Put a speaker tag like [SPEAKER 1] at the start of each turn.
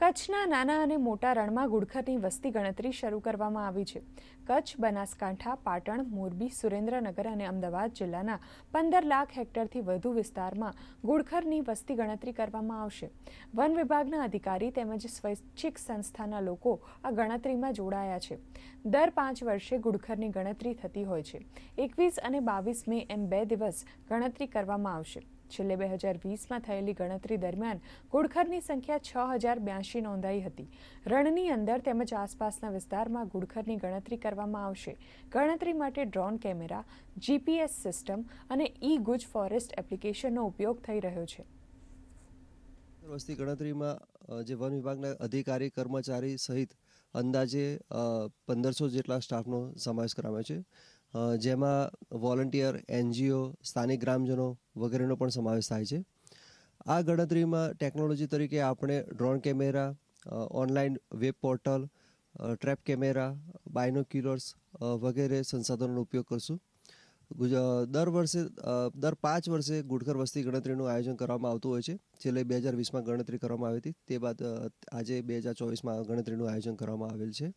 [SPEAKER 1] કચ્છના નાના અને મોટા રણમાં ગુડખરની વસ્તી ગણતરી શરૂ કરવામાં આવી છે. કચ્છ, બનાસકાંઠા, પાટણ, મોરબી, સુરેન્દ્રનગર અને અમદાવાદ જિલ્લાના પંદર લાખ હેક્ટરથી વધુ વિસ્તારમાં ગુડખરની વસ્તી ગણતરી કરવામાં આવશે. વન વિભાગના અધિકારી તેમજ સ્વૈચ્છિક સંસ્થાના લોકો આ ગણતરીમાં જોડાયા છે. દર પાંચ વર્ષે ગુડખરની ગણતરી થતી હોય છે. એકવીસ અને બાવીસ મે એમ બે દિવસ ગણતરી કરવામાં આવશે. છેલ્લે બે હજાર વીસમાં થયેલી ગણતરી દરમિયાન ગુડખરની સંખ્યા છ હજાર બ્યાસી નોંધાઈ હતી. રણની અંદર તેમજ આસપાસના વિસ્તારમાં ગુડખરની ગણતરી કરવામાં આવશે. ગણતરી માટે ડ્રોન કેમેરા, જીપીએસ સિસ્ટમ અને ઈ ગુજ ફોરેસ્ટ એપ્લિકેશનનો ઉપયોગ થઈ રહ્યો છે.
[SPEAKER 2] વસ્તી ગણતરીમાં જે વન વિભાગના અધિકારી, કર્મચારી સહિત અંદાજે પંદરસો જેટલા સ્ટાફનો સમાવેશ કરાવ્યો છે. જેમાં વોલન્ટિયર, એનજીઓ, સ્થાનિક ગ્રામજનો વગેરેનો પણ સમાવેશ થાય છે. આ ગણતરીમાં ટેકનોલોજી તરીકે આપણે drone camera online web portal trap camera binoculars વગેરે સંસાધનોનો ઉપયોગ કરશું. દર વર્ષે દર પાંચ વર્ષે ગુડખર વસ્તી ગણતરીનું આયોજન કરવામાં આવતું હોય છે. છેલ્લે બે હજાર વીસમાં ગણતરી કરવામાં આવી હતી. તે બાદ આજે બે હજાર ચોવીસમાં ગણતરીનું આયોજન કરવામાં આવેલ છે.